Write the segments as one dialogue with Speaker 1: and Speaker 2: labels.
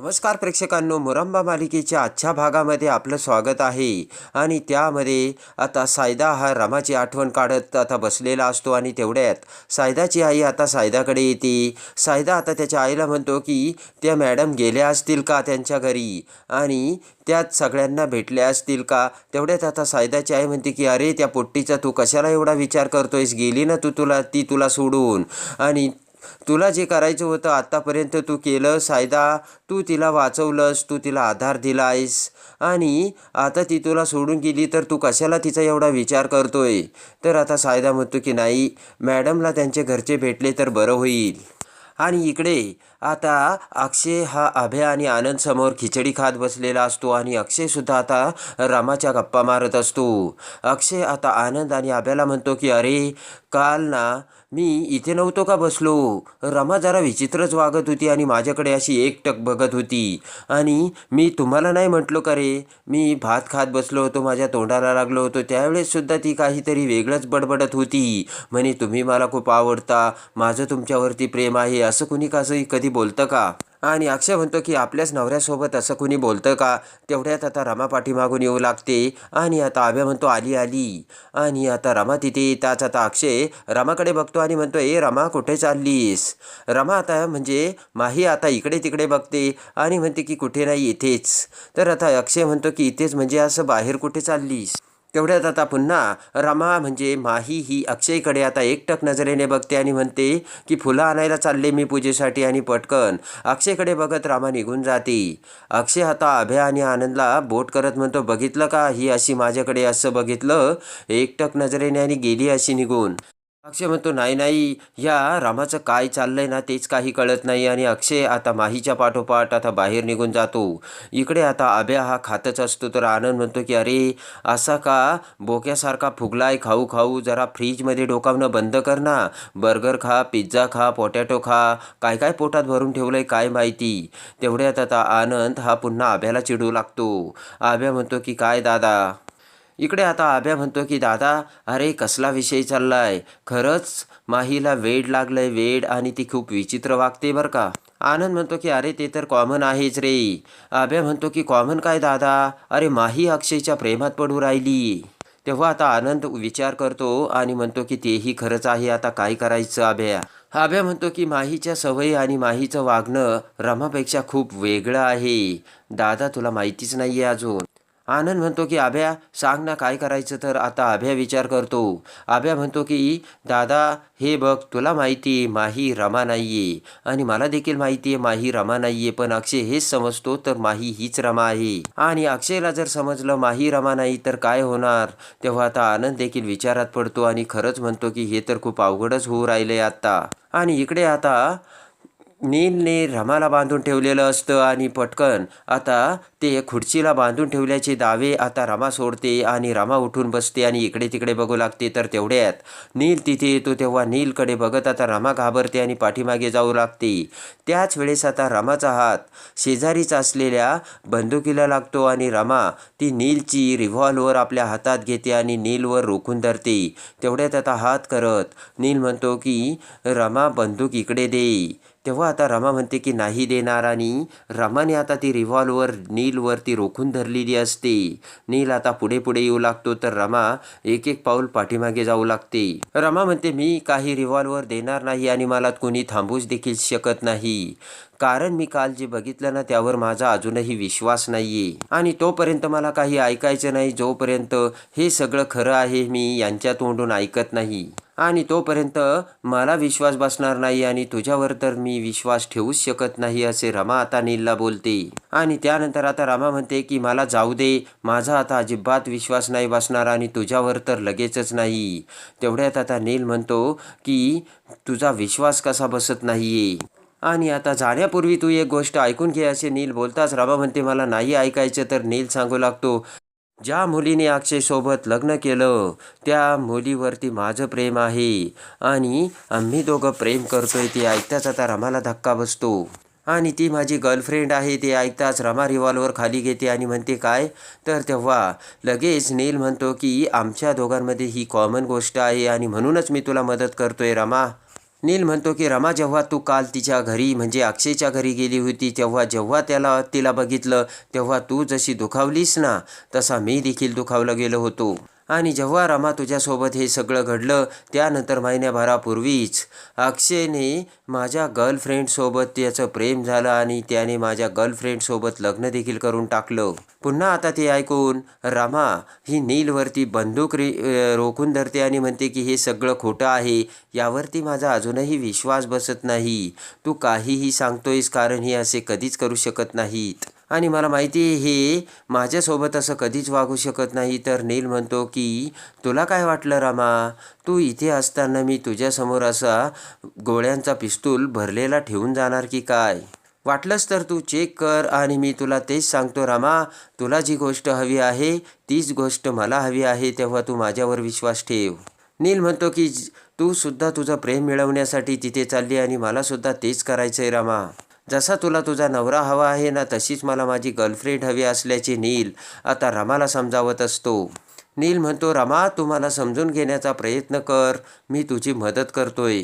Speaker 1: नमस्कार प्रेक्षकांनो मुरंबा मालिकेच्या आजच्या भागामध्ये आपलं स्वागत आहे. आणि त्यामध्ये आता सायदा हा रमाची आठवण काढत आता बसलेला असतो आणि तेवढ्यात सायदाची आई आता सायदाकडे येते. सायदा आता त्याच्या आईला म्हणतो की त्या मॅडम गेल्या असतील का त्यांच्या घरी? आणि त्यात सगळ्यांना भेटल्या असतील का? तेवढ्यात आता सायदाची आई म्हणते की अरे त्या पोट्टीचा तू कशाला एवढा विचार करतोयस? गेली ना तू तुला ती तुला सोडून. आणि तुला जे करायचं होतं आत्तापर्यंत तू केलं सायदा. तू तिला वाचवलंस तू तिला आधार दिलायस. आणि आता ती तुला सोडून गेली तर तू कशाला तिचा एवढा विचार करतोय? तर आता सायदा म्हणतो की नाही मॅडमला त्यांचे घरचे भेटले तर बरं होईल. आणि इकडे आता अक्षय हा अभय आणि आनंद समोर खिचडी खात बसलेला असतो आणि अक्षयसुद्धा आता रामाच्या गप्पा मारत असतो. अक्षय आता आनंद आणि अभ्याला म्हणतो की अरे काल ना मी इथे नव्हतो का बसलो? रमा जरा विचित्रच वागत होती आणि माझ्याकडे अशी एकटक बघत होती. आणि मी तुम्हाला नाही म्हटलो का रे? मी भात खात बसलो होतो माझ्या तोंडाला लागलो होतो. त्यावेळेससुद्धा ती काहीतरी वेगळंच बडबडत होती. म्हणे तुम्ही मला खूप आवडता. माझं तुमच्यावरती प्रेम आहे. असं कुणी कसं कधी बोलतं का? आणि अक्षय म्हणतो की आपल्याच नवऱ्यासोबत असं कुणी बोलतं का? तेवढ्यात आता रमा पाठीमागून येऊ लागते. आणि आता आभ्या म्हणतो आली आली. आणि आता रमा तिथे येताच आता अक्षय रमाकडे बघतो आणि म्हणतो ए रमा कुठे चाललीस? रमा आता म्हणजे माही आता इकडे तिकडे बघते. आणि म्हणते की कुठे नाही इथेच. तर आता अक्षय म्हणतो की इथेच म्हणजे असं बाहेर कुठे चाललीस? तेवढ्यात आता पुन्हा रमा म्हणजे माही ही अक्षयकडे आता एकटक नजरेने बघते आणि म्हणते की फुलं आणायला चालले मी पूजेसाठी आणि पटकन. अक्षयकडे बघत रामा निघून जाते. अक्षय आता अभय आणि आनंदला बोट करत म्हणतो बघितलं का? ही अशी माझ्याकडे असं बघितलं. एकटक नजरेने आणि गेली अशी निघून. अक्षय म्हणतो नाही नाही या रामाचं काय चाललंय ना तेच काही कळत नाही आणि अक्षय आता माहीच्या पाठोपाठ आता बाहेर निघून जातो. इकडे आता आभ्या हा खातच असतो तर आनंद म्हणतो की अरे असा का? बोक्यासारखा फुगलाय खाऊ खाऊ जरा फ्रीजमध्ये डोकावणं बंद कर ना. बर्गर खा पिझ्झा खा पोटॅटो खा. काय काय पोटात भरून ठेवलंय काय माहिती? तेवढ्यात आता आनंद हा पुन्हा आभ्याला चिडू लागतो. आभ्या म्हणतो की काय दादा इकडे आता आभ्या म्हणतो की दादा अरे कसला विषय चाललाय? खरंच माहीला वेड लागलंय वेड आणि ती खूप विचित्र वागते बरं का. आनंद म्हणतो की अरे ते तर कॉमन आहेच रे. आभ्या म्हणतो की कॉमन काय दादा? अरे माही अक्षयच्या प्रेमात पडू राहिली. तेव्हा आता आनंद विचार करतो आणि म्हणतो की तेही खरंच आहे आता काय करायचं आभ्या आभ्या म्हणतो की माहीच्या सवयी आणि माहीचं वागणं रमापेक्षा खूप वेगळं आहे. दादा तुला माहितीच नाही आहे अजून. आनंद म्हणतो की आभ्या सांग ना काय करायचं? तर आता आभ्या विचार करतो. आभ्या म्हणतो की दादा हे बघ तुला माहिती आहे माही रमा नाहीये. आणि मला देखील माहिती आहे माही रमा नाहीये पण अक्षय हेच समजतो तर माही हीच रमा आहे. आणि अक्षयला जर समजलं माही रमा नाही तर काय होणार? तेव्हा आता आनंद देखील विचारात पडतो आणि खरंच म्हणतो की हे तर खूप अवघडच होऊ राहिले आता. आणि इकडे आता नीलने रमाला बांधून ठेवलेलं असतं आणि पटकन आता ते खुर्चीला बांधून ठेवल्याचे दावे आता रमा सोडते आणि रमा उठून बसते आणि इकडे तिकडे बघू लागते तर तेवढ्यात नील तिथे येतो तेव्हा नीलकडे बघत आता रमा घाबरते आणि पाठीमागे जाऊ लागते. त्याच वेळेस आता रमाचा हात शेजारीच असलेल्या बंदुकीला लागतो आणि रमा ती नीलची रिव्हॉल्वर आपल्या हातात घेते आणि नीलवर रोखून धरते. तेवढ्यात आता हात करत नील म्हणतो की रमा बंदूक इकडे दे. तेव्हा आता रमा म्हणते की नाही देणार आणि रमाने आता ती रिव्हॉल्वर नीलवरती रोखून धरलेली असते. नील आता पुढे पुढे येऊ लागतो तर रमा एक एक पाऊल पाठीमागे जाऊ लागते. रमा म्हणते मी काही रिव्हॉल्वर देणार नाही आणि मला कोणी थांबूच देखील शकत नाही. कारण मी काल जे बघितलं ना त्यावर माझा अजूनही विश्वास नाहीये. आणि तोपर्यंत मला काही ऐकायचं नाही. जोपर्यंत हे सगळं खरं आहे मी यांच्या तोंडून ऐकत नाही. आणि तोपर्यंत मला विश्वास बसणार नाही आणि तुझ्यावर तर मी विश्वास ठेवूच शकत नाही असे रमा आता नीलला बोलते. आणि त्यानंतर आता रमा म्हणते की मला जाऊ दे. माझा आता अजिबात विश्वास नाही बसणार आणि तुझ्यावर तर लगेचच नाही. तेवढ्यात आता नील म्हणतो की तुझा विश्वास कसा बसत नाहीये? आणि आता जाण्यापूर्वी तू एक गोष्ट ऐकून घे असे नील बोलताच रमा म्हणते मला नाही ऐकायचं. तर नील सांगू लागतो ज्या मुलीने अक्षयसोबत लग्न केलं त्या मुलीवरती माझं प्रेम आहे. आणि आम्ही दोघं प्रेम करतोय ते ऐकताच आता रमाला धक्का बसतो. आणि ती माझी गर्लफ्रेंड आहे ते ऐकताच रमा रिव्हॉल्वर खाली घेते आणि म्हणते काय? तर तेव्हा लगेच नील म्हणतो की आमच्या दोघांमध्ये ही कॉमन गोष्ट आहे आणि म्हणूनच मी तुला मदत करतोय रमा. नील म्हणतो की रमा जेव्हा तू काल तिच्या घरी म्हणजे अक्षयच्या घरी गेली होती तेव्हा जेव्हा त्याला तिला बघितलं तेव्हा तू जशी दुखावलीस ना तसा मी देखील दुखावला गेलो होतो. आणि जेव्हा रमा तुझ्यासोबत हे सगळं घडलं त्यानंतर महिन्याभरापूर्वीच. अक्षयने माझ्या गर्लफ्रेंडसोबत त्याचं प्रेम झालं आणि त्याने माझ्या गर्लफ्रेंडसोबत लग्न देखील करून टाकलं. पुन्हा आता ते ऐकून रमा ही नीलवरती बंदूक रे रोखून धरते आणि म्हणते की हे सगळं खोटं आहे. यावरती माझा अजूनही विश्वास बसत नाही. तू काहीही सांगतोयस कारण हे असे कधीच करू शकत नाहीत. आणि मला माहिती आहे हे माझ्यासोबत असं कधीच वागू शकत नाही. तर नील म्हणतो की तुला काय वाटलं रामा? तू इथे असताना मी तुझ्यासमोर असा गोळ्यांचा पिस्तूल भरलेला ठेवून जाणार की काय? वाटलंच तर तू चेक कर आणि मी तुला तेच सांगतो रामा. तुला जी गोष्ट हवी आहे तीच गोष्ट मला हवी आहे तेव्हा तू माझ्यावर विश्वास ठेव. नील म्हणतो की तू सुद्धा तुझं प्रेम मिळवण्यासाठी तिथे चालली आणि मला सुद्धा तेच करायचं आहे रामा. जसा तुला तुझा नवरा हवा आहे ना तशीच मला माझी गर्लफ्रेंड हवी असल्याचे नील आता रमाला समजावत असतो. नील म्हणतो रमा तू मला समजून घेण्याचा प्रयत्न कर. मी तुझी मदत करतोय.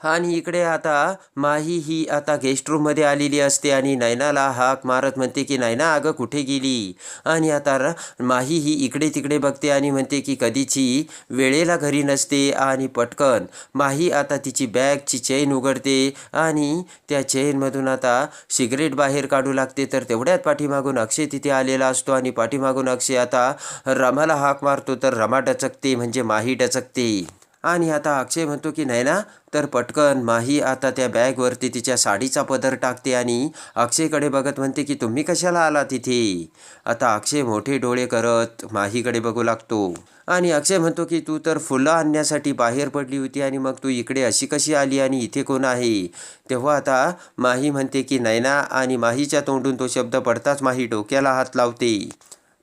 Speaker 1: आणि इकडे आता माही ही आता गेस्ट रूममध्ये आलेली असते आणि नैनाला हाक मारत म्हणते की नैना अगं कुठे गेली? आणि आता र माही ही इकडे तिकडे बघते आणि म्हणते की कधीची वेळेला घरी नसते. आणि पटकन माही आता तिची बॅगची चेन उघडते आणि त्या चेनमधून आता सिगरेट बाहेर काढू लागते. तर तेवढ्यात पाठीमागून अक्षय तिथे आलेला असतो आणि पाठीमागून अक्षय आता रमाला हाक मारतो. तर रमा डचकते म्हणजे माही डचकते. आणि आता अक्षय म्हणतो की नाही ना तर पटकन माही आता त्या बॅगवरती तिच्या साडीचा पदर टाकते आणि अक्षयकडे बघत म्हणते की तुम्ही कशाला आला तिथे आता अक्षय मोठे डोळे करत माहीकडे बघू लागतो. आणि अक्षय म्हणतो की तू तर फुलं आणण्यासाठी बाहेर पडली होती आणि मग तू इकडे अशी कशी आली आणि इथे कोण आहे? तेव्हा आता माही म्हणते की नैना आणि माहीच्या तोंडून तो शब्द पडताच माही डोक्याला हात लावते.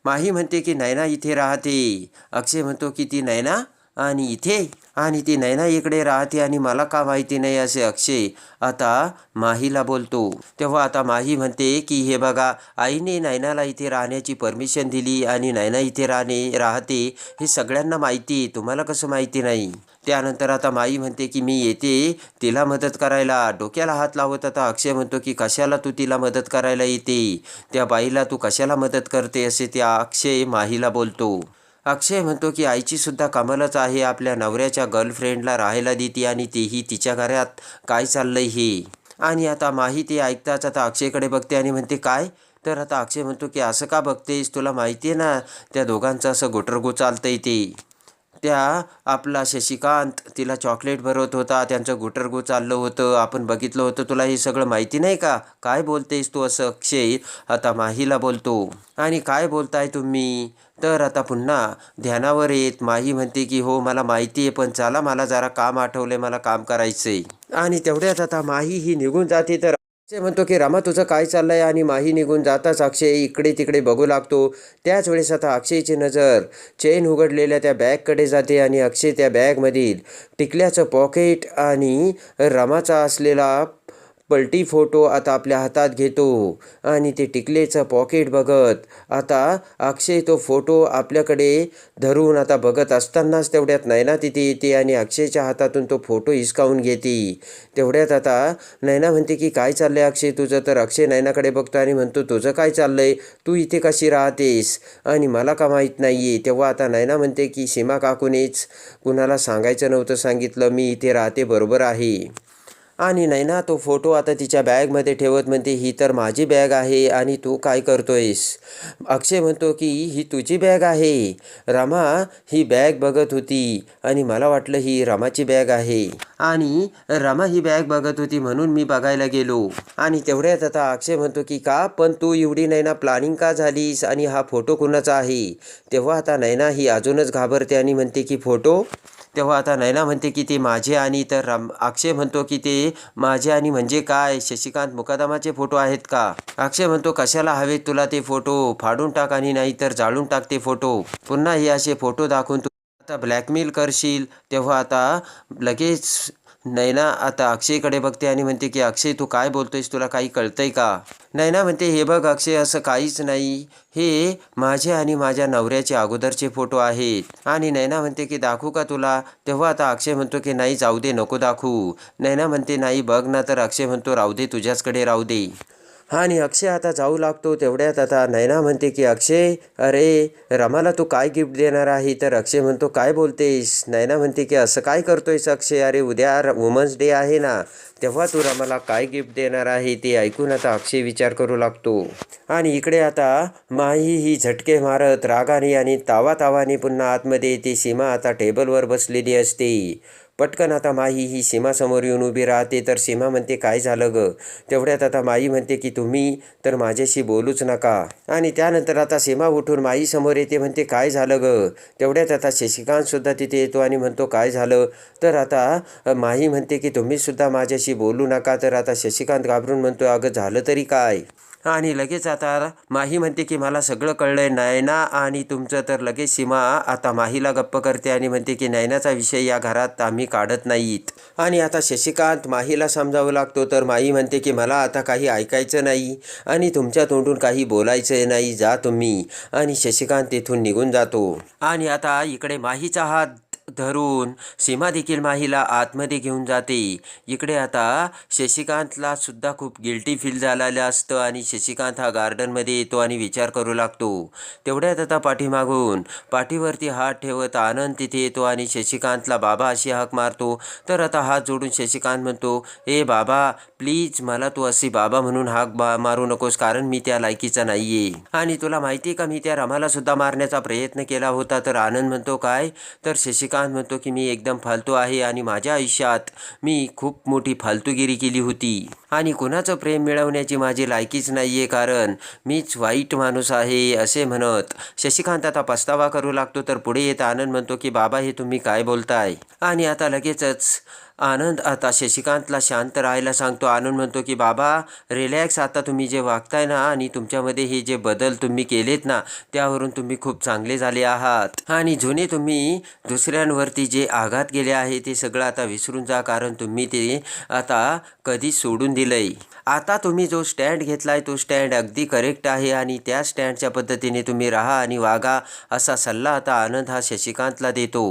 Speaker 1: माही म्हणते की नैना इथे राहते. अक्षय म्हणतो की ती नैना आणि इथे आणि ती नैना इकडे राहते आणि मला का माहिती नाही असे अक्षय आता माहीला बोलतो. तेव्हा आता माही म्हणते की हे बघा आईने नैनाला इथे राहण्याची परमिशन दिली आणि नैना इथे राहणे राहते हे सगळ्यांना माहिती आहे तुम्हाला कसं माहिती नाही? त्यानंतर आता माई म्हणते की मी येते तिला मदत करायला. डोक्याला हात लावत आता अक्षय म्हणतो की कशाला तू तिला मदत करायला येते? त्या बाईला तू कशाला मदत करते? असे त्या अक्षय माहीला बोलतो. अक्षय म्हणतो की आईचीसुद्धा कमालच आहे. आपल्या नवऱ्याच्या गर्लफ्रेंडला राहायला देते आणि तेही तिच्या घरात. काय चाललंय हे? आणि आता माहिती ऐकताच आता अक्षयकडे बघते आणि म्हणते काय? तर आता अक्षय म्हणतो की असं का बघतेस? तुला माहिती आहे ना त्या दोघांचं असं गोटरगो चालतंय ते. त्या आपला शशिकांत तिला चॉकलेट भरवत होता. त्यांचं गुटरगू चाललं होतं. आपण बघितलं होतं. तुला हे सगळं माहिती नाही का? काय बोलतेस तू असं अक्षय? आता माहीला बोलतो. आणि काय बोलताय तुम्ही? तर आता पुन्हा ध्यानावर येत माही म्हणते की हो मला माहिती आहे पण चला मला जरा काम आठवले मला काम करायचंय. आणि तेवढ्यात आता माही ही निघून जाते. तर अक्षय म्हणतो की रमा तुझं काय चाललंय? आणि माही निघून जाताच अक्षय इकडे तिकडे बघू लागतो. त्याच वेळेस आता अक्षयची नजर चेन उघडलेल्या त्या बॅगकडे जाते आणि अक्षय त्या बॅगमधील टिकल्याचं पॉकेट आणि रमाचा असलेला पलटी फोटो आता आपल्या हातात घेतो. आणि ते टिकलेचं पॉकेट बघत आता अक्षय तो फोटो आपल्याकडे धरून आता बघत असतानाच तेवढ्यात नैना तिथे येते आणि अक्षयच्या हातातून तो फोटो हिसकावून घेते. तेवढ्यात आता नैना म्हणते की काय चाललंय अक्षय तुझं? तर अक्षय नैनाकडे बघतो आणि म्हणतो तुझं काय चाललंय? तू इथे कशी राहतेस? आणि मला का माहीत नाही आहे तेव्हा आता नैना म्हणते की सीमा काकूनेच कुणाला सांगायचं नव्हतं सांगितलं. मी इथे राहते बरोबर आहे. आणि नैना तो फोटो आता तिच्या बॅगमध्ये ठेवत म्हणते ही तर माझी बॅग आहे आणि तू काय करतोयस? अक्षय म्हणतो की ही तुझी बॅग आहे. रमा ही बॅग बघत होती आणि मला वाटलं ही रमाची बॅग आहे. आणि रमा ही बॅग बघत होती म्हणून मी बघायला गेलो. आणि तेवढ्यात आता अक्षय म्हणतो की का? पण तू एवढी नैना प्लॅनिंग का झालीस आणि हा फोटो कुणाचा आहे? तेव्हा आता नैना ही अजूनच घाबरते आणि म्हणते की फोटो तेव्हा आता नैना म्हणते की ते माझे आणि तर राम अक्षय म्हणतो की ते माझे आणि म्हणजे काय? शशिकांत मुकादमाचे फोटो आहेत का? अक्षय म्हणतो कशाला हवेत तुला ते फोटो? फाडून टाक आणि नाही तर जाळून टाक ते फोटो. पुन्हा हे असे फोटो दाखवून तू आता ब्लॅकमेल करशील. तेव्हा आता लगेच नैना आता अक्षयकडे बघते आणि म्हणते की अक्षय तू काय बोलतोयस? तुला काही कळतंय का? नैना म्हणते हे बघ अक्षय असं काहीच नाही. हे माझे आणि माझ्या नवऱ्याचे अगोदरचे फोटो आहेत. आणि नैना म्हणते की दाखवू का तुला? तेव्हा आता अक्षय म्हणतो की नाही जाऊ दे नको दाखवू. नैना म्हणते नाही बघ ना तर अक्षय म्हणतो राहू दे तुझ्याचकडे राहू दे. आणि अक्षय आता जाऊ लागतो तेवढ्यात आता नैना म्हणते की अक्षय अरे रमाला तू काय गिफ्ट देणार आहे? तर अक्षय म्हणतो काय बोलतेस? नैना म्हणते की असं काय करतोयस अक्षय? अरे उद्या वुमन्स डे आहे ना तेव्हा तू रमाला काय गिफ्ट देणार आहे ते ऐकून आता अक्षय विचार करू लागतो. आणि इकडे आता माही ही झटके मारत रागाने आणि तावा तावाने पुन्हा आतमध्ये येते. सीमा आता टेबलवर बसलेली असते. पटकन आता माही ही सीमासमोर येऊन उभी राहते. तर सीमा म्हणते काय झालं ग? तेवढ्यात आता माई म्हणते की तुम्ही तर माझ्याशी बोलूच नका. आणि त्यानंतर आता सीमा उठून माई समोर येते म्हणते काय झालं ग? तेवढ्यात आता शशिकांतसुद्धा तिथे येतो आणि म्हणतो काय झालं? तर आता माही म्हणते की तुम्हीसुद्धा माझ्याशी बोलू नका. तर आता शशिकांत घाबरून म्हणतो अगं झालं तरी काय? आणि लगेच आता माही म्हणते की मला सगळं कळलं आहे नयना आणि तुमचं. तर लगेच सीमा आता माहीला गप्प करते आणि म्हणते की नयनाचा विषय या घरात आम्ही काढत नाहीत. आणि आता शशिकांत माहीला समजावं लागतो तर माही म्हणते की मला आता काही ऐकायचं नाही आणि तुमच्या तोंडून काही बोलायचं नाही जा तुम्ही. आणि शशिकांत तिथून निघून जातो. आणि आता इकडे माहीचा हात धरून सीमा देखील माहीला आतमध्ये घेऊन जाते. इकडे आता शशिकांतला सुद्धा खूप गिल्टी फील झालेलं असतं आणि शशिकांत हा गार्डनमध्ये येतो आणि विचार करू लागतो. तेवढ्यात आता पाठीमागून पाठीवरती हात ठेवत आनंद तिथे येतो आणि शशिकांतला बाबा अशी हाक मारतो. तर आता हात जोडून शशिकांत म्हणतो ए बाबा प्लीज मला तू अशी बाबा म्हणून हाक बा मारू नकोस कारण मी त्या लायकीचा नाहीये. आणि तुला माहिती आहे का मी त्या रमाला सुद्धा मारण्याचा प्रयत्न केला होता. तर आनंद म्हणतो काय? तर शशिकांत म्हणतो की मी एकदम फालतू आहे आणि माझ्या आयुष्यात मी खूप मोठी फालतूगिरी केली होती. आणि कुणाचं प्रेम मिळवण्याची माझी लायकीच नाही आहे कारण मीच वाईट माणूस आहे असे म्हणत शशिकांत आता पस्तावा करू लागतो तर पुढे येत आनंद म्हणतो की बाबा हे तुम्ही काय बोलताय? आणि आता लगेचच आनंद. आता शशिकांतला शांत राहायला सांगतो आनंद म्हणतो की बाबा रिलॅक्स आता तुम्ही जे वागताय ना आणि तुमच्यामध्ये हे जे बदल तुम्ही केलेत ना त्यावरून तुम्ही खूप चांगले झाले आहात. आणि जुने तुम्ही दुसऱ्यांवरती जे आघात गेले आहे ते सगळं आता विसरून जा कारण तुम्ही ते आता कधी सोडून दिलंय. आता तुम्ही जो स्टँड घेतला आहे तो स्टँड अगदी करेक्ट आहे आणि त्या स्टँडच्या पद्धतीने तुम्ही राहा आणि वागा असा सल्ला आता आनंद हा शशिकांतला देतो.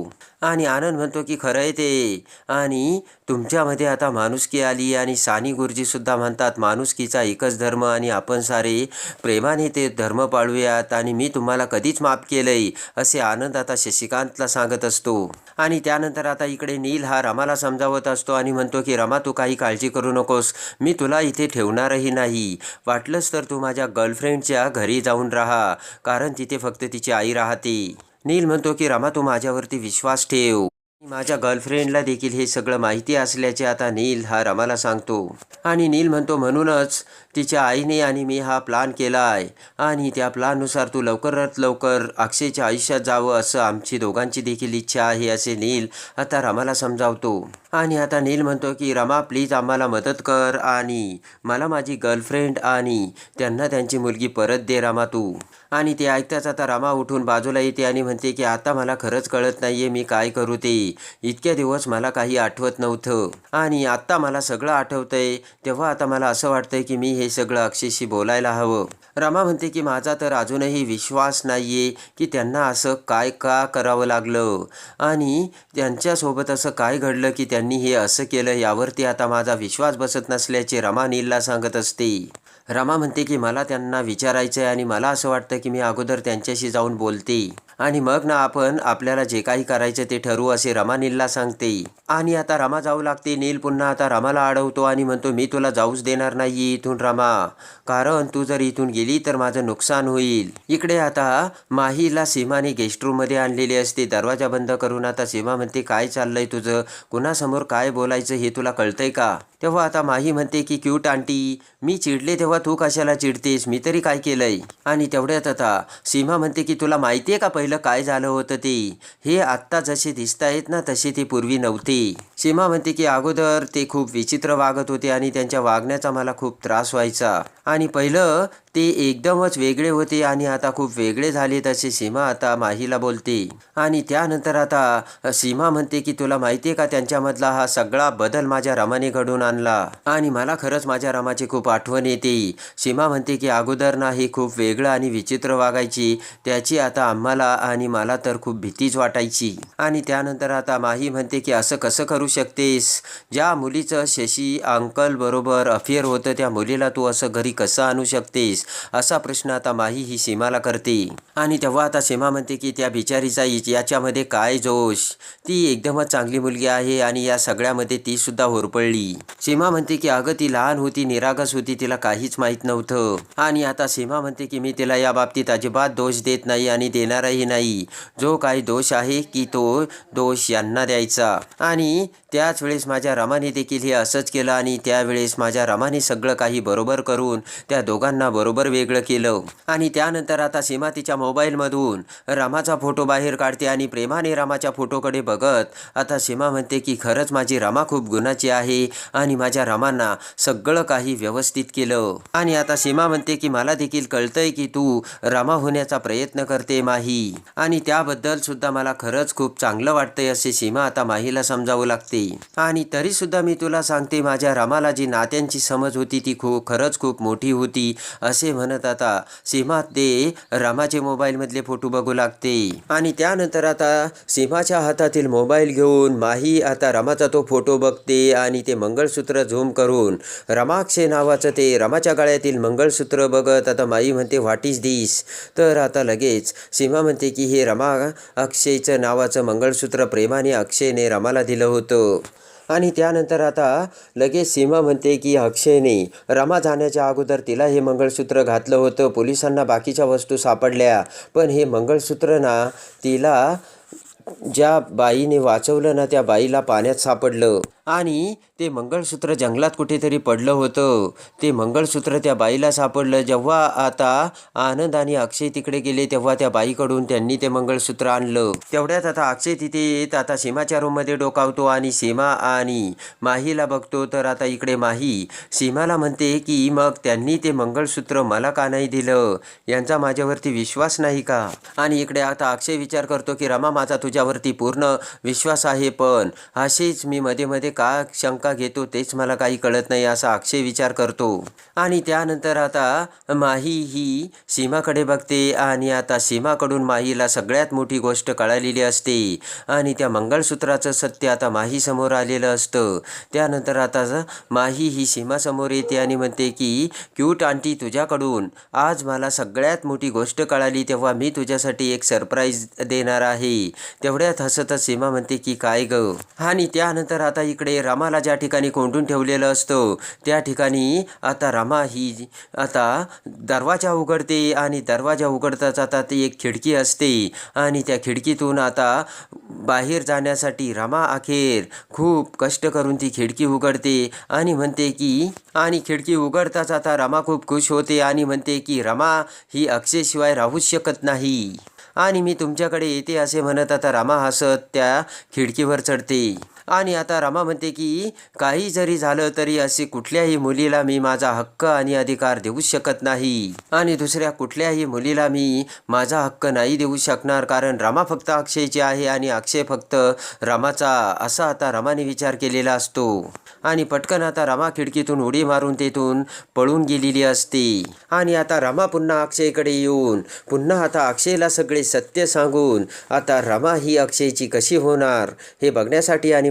Speaker 1: आणि आनंद म्हणतो की खरं आहे ते. आणि तुमच्यामध्ये आता माणुसकी आली आणि सानी गुरुजीसुद्धा म्हणतात माणुसकीचा एकच धर्म आणि आपण सारे प्रेमाने ते धर्म पाळूयात आणि मी तुम्हाला कधीच माफ केलंय असे आनंद आता शशिकांतला सांगत असतो. आणि त्यानंतर आता इकडे नील हा रमाला समजावत असतो आणि म्हणतो की रमा तू काही काळजी करू नकोस मी तुला इथे ठेवणारही नाही. वाटलंच तर तू माझ्या गर्लफ्रेंडच्या घरी जाऊन राहा कारण तिथे फक्त तिची आई राहते. नील म्हणतो की रमा तू माझ्यावरती विश्वास ठेव. माझ्या गर्लफ्रेंडला देखील हे सगळं माहिती असल्याचे आता नील हा रमाला सांगतो. आणि नील म्हणतो म्हणूनच तिच्या आईने आणि मी हा प्लान केला आहे. आणि त्या प्लाननुसार तू लवकरात लवकर अक्षयच्या आयुष्यात जावं असं आमची दोघांची देखील इच्छा आहे असे नील आता रमाला समजावतो. आणि आता नील म्हणतो की रमा प्लीज आम्हाला मदत कर आणि मला माझी गर्लफ्रेंड आणि त्यांना त्यांची मुलगी परत दे रमा तू. आणि ते ऐकताच आता रमा उठून बाजूला येते आणि म्हणते की आता मला खरंच कळत नाही आहे मी काय करू ते. इतक्या दिवस मला काही आठवत नव्हतं. आणि आत्ता मला सगळं आठवतंय. तेव्हा आता मला असं वाटतंय की मी हे सगळं अक्षयशी बोलायला हवं. रमा म्हणते की माझा तर अजूनही विश्वास नाही आहे की त्यांना असं काय का करावं लागलं. आणि त्यांच्यासोबत असं काय घडलं की त्यांनी हे असं केलं यावरती आता माझा विश्वास बसत नसल्याचे रमा नीलला सांगत असते. रमा म्हणते की मला त्यांना विचारायचं आहे आणि मला असं वाटतं की मी अगोदर त्यांच्याशी जाऊन बोलते. आणि मग ना आपण आपल्याला जे काही करायचं ते ठरवू असे रमा नीलला सांगते. आणि आता रमा जाऊ लागते. नील पुन्हा आता रमाला अडवतो आणि म्हणतो मी तुला जाऊच देणार नाही इथून रमा. कारण तू जर इथून गेली तर माझं नुकसान होईल. इकडे आता माहीला सीमाने गेस्ट रूममध्ये आणलेली असते. दरवाजा बंद करून आता सीमा म्हणते काय चाललंय तुझं? कुणासमोर काय बोलायचं हे तुला कळतंय का? तेव्हा आता माही म्हणते की क्यूट आंटी मी चिडले तेव्हा तू कशाला चिडतेस? मी तरी काय केलंय? आणि तेवढ्यात आता सीमा म्हणते की तुला माहिती आहे का पहिलं काय झालं होतं ते? हे आत्ता जसे दिसत आहेत ना तशी ती पूर्वी नव्हते. सीमा म्हणते की अगोदर ते खूप विचित्र वागत होते आणि त्यांच्या वागण्याचा मला खूप त्रास व्हायचा. आणि पहिलं ते एकदमच वेगळे होते आणि आता खूप वेगळे झाले तसे सीमा आता माहीला बोलते. आणि त्यानंतर आता सीमा म्हणते की तुला माहिती आहे का त्यांच्यामधला हा सगळा बदल माझ्या रमाने घडून आणला. आणि मला खरंच माझ्या रमाची खूप आठवण येते. सीमा म्हणते की अगोदर ना हे खूप वेगळं आणि विचित्र वागायची त्याची आता आम्हाला आणि मला तर खूप भीतीच वाटायची. आणि त्यानंतर आता माही म्हणते की असं कसं करू शकतेस? ज्या मुलीचं शशी अंकल बरोबर अफेअर होतं त्या मुलीला तू असं घरी कसं आणू शकतेस? असा प्रश्न आता माही ही सीमाला करते. आणि तेव्हा आता सीमा म्हणते की त्या बिचारीचा याच्यामध्ये काय जोश? ती एकदमच चांगली मुलगी आहे आणि या सगळ्यामध्ये ती सुद्धा होरपळली. सीमा म्हणते की अगं ती लहान होती निरागस होती तिला काहीच माहीत नव्हतं. आणि आता सीमा म्हणते की मी तिला या बाबतीत अजिबात दोष देत नाही आणि देणारही नाही. जो काही दोष आहे की तो दोष यांना द्यायचा. आणि त्याच वेळेस माझ्या रमाने देखील हे असंच केलं आणि त्यावेळेस माझ्या रमाने सगळं काही बरोबर करून त्या दोघांना बरोबर वेगळं केलं. आणि त्यानंतर आता सीमा तिच्या मोबाईलमधून रामाचा फोटो बाहेर काढते आणि प्रेमाने रामाच्या फोटोकडे बघत आता सीमा म्हणते की खरंच माझी रमा खूप गुणाची आहे आणि माझ्या रमांना सगळं काही व्यवस्थित केलं. आणि आता सीमा म्हणते की मला देखील कळतंय की तू रमा होण्याचा प्रयत्न करते माही. आणि त्याबद्दल सुद्धा मला खरंच खूप चांगलं वाटतंय असे सीमा आता माहीला समजावं लागते. आणि तरीसुद्धा मी तुला सांगते माझ्या रमाला जी नात्यांची समज होती ती खूप खरंच खूप मोठी होती. असे म्हणत आता सीमा ते रामाचे मोबाईलमधले फोटो बघू लागते. आणि त्यानंतर आता सीमाच्या हातातील मोबाईल घेऊन माही आता रमाचा तो फोटो बघते आणि ते मंगळसूत्र झूम करून रमाक्षे नावाचं ते रमाच्या गळ्यातील मंगळसूत्र बघत आता माई म्हणते व्हॉट इज दिस? तर आता लगेच सीमा म्हणते की हे रमा अक्षयचं नावाचं मंगळसूत्र प्रेमाने अक्षयने रमाला दिलं होतं. आणि त्यानंतर आता लगेच सीमा म्हणते की अक्षयने रमा जाण्याच्या अगोदर तिला हे मंगळसूत्र घातलं होतं. पोलिसांना बाकीच्या वस्तू सापडल्या. पण हे मंगळसूत्र ना तिला ज्या बाईने वाचवलं ना त्या बाईला पाण्यात सापडलं. आणि ते मंगळसूत्र जंगलात कुठेतरी पडलं होतं. ते मंगळसूत्र त्या बाईला सापडलं. जेव्हा आता आनंद आणि अक्षय तिकडे गेले तेव्हा त्या बाईकडून त्यांनी ते मंगळसूत्र आणलं. तेवढ्यात आता अक्षय तिथे येत आता सीमाच्या रूममध्ये डोकावतो आणि सीमा आणि माहीला बघतो. तर आता इकडे माही सीमाला म्हणते की मग त्यांनी ते मंगळसूत्र मला का नाही दिलं? यांचा माझ्यावरती विश्वास नाही का? आणि इकडे आता अक्षय विचार करतो की रमा माझा तुझ्यावरती पूर्ण विश्वास आहे पण असेच मी मध्ये मध्ये का शंका घेतो तेच मला काही कळत नाही असा अक्षय विचार करतो. आणि त्यानंतर आता माही ही सीमाकडे बघते आणि आता सीमाकडून माहीला सगळ्यात मोठी गोष्ट कळालेली असते. आणि त्या मंगळसूत्राचं सत्य आता माही समोर आलेलं असतं. त्यानंतर आता माही ही सीमासमोर येते आणि म्हणते की क्यूट आंटी तुझ्याकडून. आज मला सगळ्यात मोठी गोष्ट कळाली तेव्हा मी तुझ्यासाठी एक सरप्राईज देणार आहे. तेवढ्यात हसतच सीमा म्हणते की काय ग? आणि त्यानंतर आता इकडे रामाला ज्या ठिकाणी कोंडून ठेवलेलं असतं त्या ठिकाणी आता रमा ही आता दरवाजा उघडते आणि दरवाजा उघडताच आता ती एक खिडकी असते आणि त्या खिडकीतून आता बाहेर जाण्यासाठी रमा अखेर खूप कष्ट करून ती खिडकी उघडते आणि म्हणते की आणि खिडकी उघडताच आता रमा खूप खुश होते आणि म्हणते की रमा ही अक्षयशिवाय राहूच शकत नाही. आणि मी तुमच्याकडे येते असे म्हणत आता रामा हसत त्या खिडकीवर चढते. आणि आता रमा म्हणते की काही जरी झालं तरी असे कुठल्याही मुलीला मी माझा हक्क आणि अधिकार देऊ शकत नाही. आणि दुसऱ्या कुठल्याही मुलीला मी माझा हक्क नाही देऊ शकणार कारण रमा फक्त अक्षयची आहे आणि अक्षय फक्त रमाचा असा आता रमाने विचार केलेला असतो. आणि पटकन आता रमा खिडकीतून उडी मारून तेथून पळून गेलेली असते. आणि आता रमा पुन्हा अक्षयकडे येऊन पुन्हा आता अक्षयला सगळे सत्य सांगून आता रमा ही अक्षयची कशी होणार हे बघण्यासाठी आणि